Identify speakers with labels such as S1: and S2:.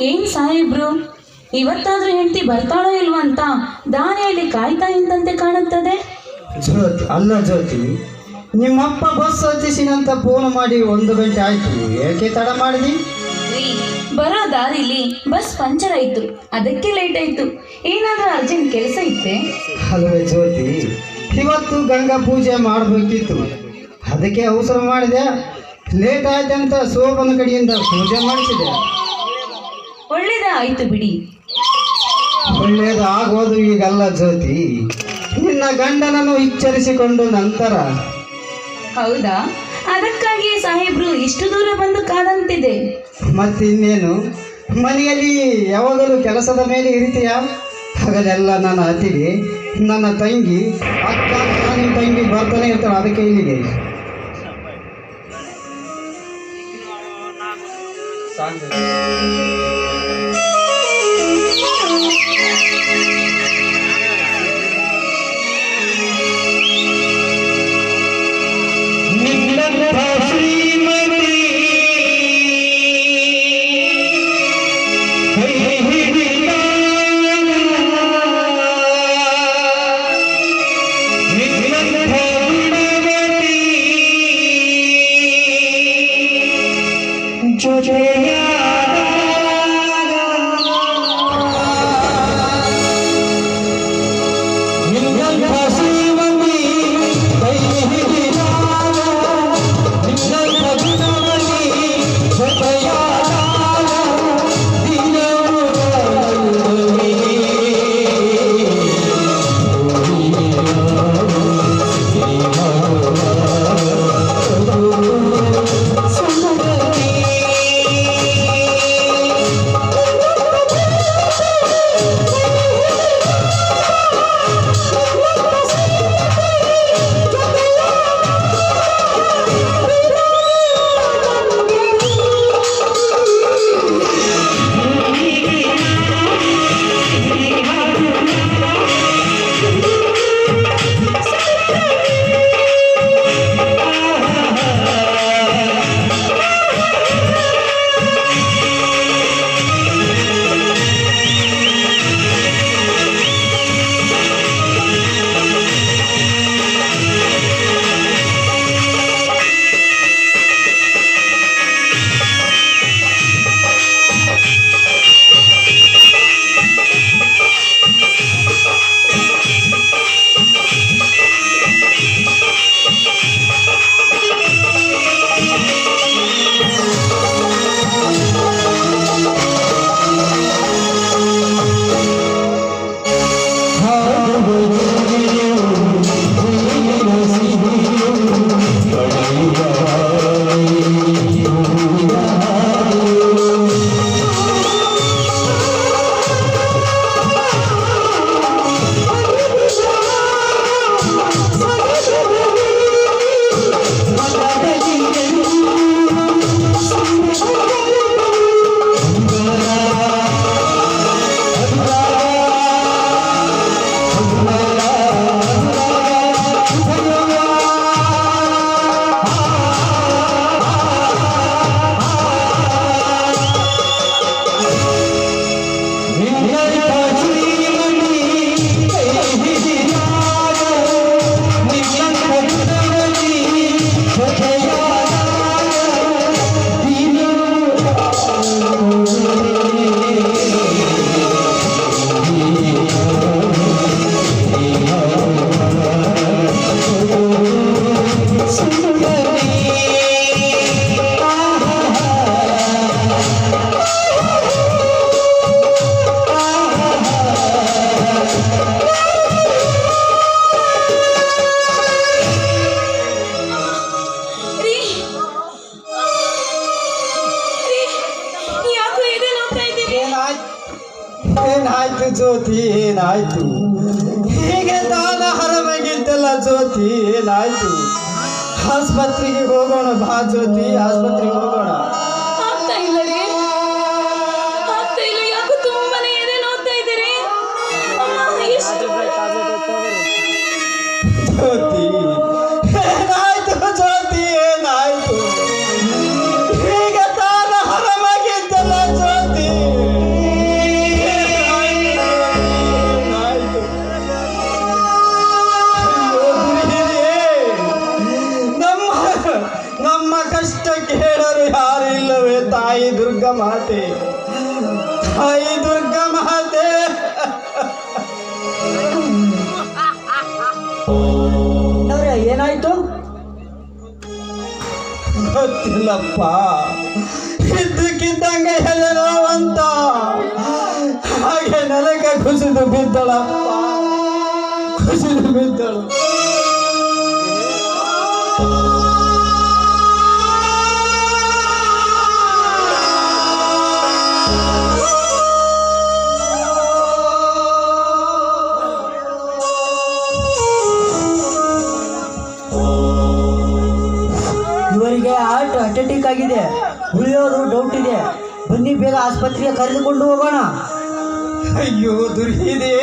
S1: ಏನ್ ಸಾಹೇಬ್ರು? ಇವತ್ತಾದ್ರೂ ಹೆಂಡತಿ ಬರ್ತಾಳೋ ಇಲ್ವಾ ಅಂತ ದಾರಿಯಲ್ಲಿ ಕಾಯ್ತಾ ಇದ್ದಂತೆ ಕಾಣುತ್ತದೆ.
S2: ಜ್ಯೋತಿ ಅಲ್ಲ ಜ್ಯೋತಿ ನಿಮ್ಮಪ್ಪ ಬಸ್ ಹತ್ತಿಸಿನಂತ ಫೋನ್ ಮಾಡಿ ಒಂದು ಗಂಟೆ ಆಯ್ತು. ಏಕೆ ತಡ ಮಾಡಿದಿ?
S1: ರೀ ಬರೋ ದಾರಿಲಿ ಬಸ್ ಪಂಚರ್ ಆಯ್ತು. ಅದಕ್ಕೆ ಲೇಟ್ ಆಯ್ತು. ಏನಾದ್ರೂ ಅರ್ಜೆಂಟ್ ಕೆಲಸ ಇತ್ತೆ
S2: ಅಲ್ವೇ ಜ್ಯೋತಿ ಇವತ್ತು ಗಂಗಾ ಪೂಜೆ ಮಾಡಬೇಕಿತ್ತು. ಅದಕ್ಕೆ ಅವಸರ ಮಾಡಿದೆ. ಲೇಟ್ ಆಯ್ತಂತ ಸೋಪನ ಕಡೆಯಿಂದ ಪೂಜೆ ಮಾಡಿಸಿದೆ.
S1: ಒಳ್ಳೇದೇ ಆಯ್ತು ಬಿಡಿ.
S2: ಒಳ್ಳೇದಾಗೋದು ಈಗಲ್ಲ ಜ್ಯೋತಿ. ನಿನ್ನ ಗಂಡನನ್ನು ಇಚ್ಚರಿಸಿಕೊಂಡು ನಂತರ.
S1: ಹೌದಾ? ಅದಕ್ಕಾಗಿಯೇ ಸಾಹೇಬ್ರು ಇಷ್ಟು ದೂರ ಬಂದು ಕಾದಂತಿದೆ.
S2: ಮತ್ತಿನ್ನೇನು? ಮನೆಯಲ್ಲಿ ಯಾವಾಗಲೂ ಕೆಲಸದ ಮೇಲೆ ಇರ್ತೀಯ? ಹಾಗಲೆಲ್ಲ ನನ್ನ ಅತಿಗೆ ನನ್ನ ತಂಗಿ ಅಕ್ಕ ನಿಮ್ಮ ತಂಗಿ ಬರ್ತಾನೆ ಇರ್ತಾರೆ ಅದಕ್ಕೆ ಇಲ್ಲಿಗೆ. ನಿನ್ನಂಥ
S1: 就这样
S2: ಏನಾಯ್ತು ಜ್ಯೋತಿ ಏನಾಯ್ತು ಹೀಗೆ ತಾನ ಹರಮಗಿದ್ದಲ್ಲ ಜ್ಯೋತಿ ಏನಾಯ್ತು ಆಸ್ಪತ್ರೆಗೆ ಹೋಗೋಣ ಬಾ ಜ್ಯೋತಿ ಆಸ್ಪತ್ರೆಗೆ ಹೋಗೋಣ
S1: ಆಗ್ತಾ
S2: ದುರ್ಗಾ ಮಾತೆ. ಐ ದುರ್ಗಾ ಮಾತೆ.
S3: ಏನಾಯ್ತು?
S2: ಗೊತ್ತಿಲ್ಲಪ್ಪ. ಇದ್ದಕ್ಕಿದ್ದಂಗ ಎಲ್ಲೋ ಅಂತ. ಹಾಗೆ ನೆಲಕ್ಕೆ ಕುಸಿದು ಬಿದ್ದಳಪ್ಪ. ಕುಸಿದು ಬಿದ್ದಳು.
S3: ಎನರ್ಜೆಟಿಕ್ ಆಗಿದೆ. ಉಳಿಯೋದು ಡೌಟ್ ಇದೆ. ಬನ್ನಿ ಬೇಗ ಆಸ್ಪತ್ರೆಗೆ ಕರೆದುಕೊಂಡು ಹೋಗೋಣ.
S2: ಅಯ್ಯೋ ದುರ್ಗಿದೆ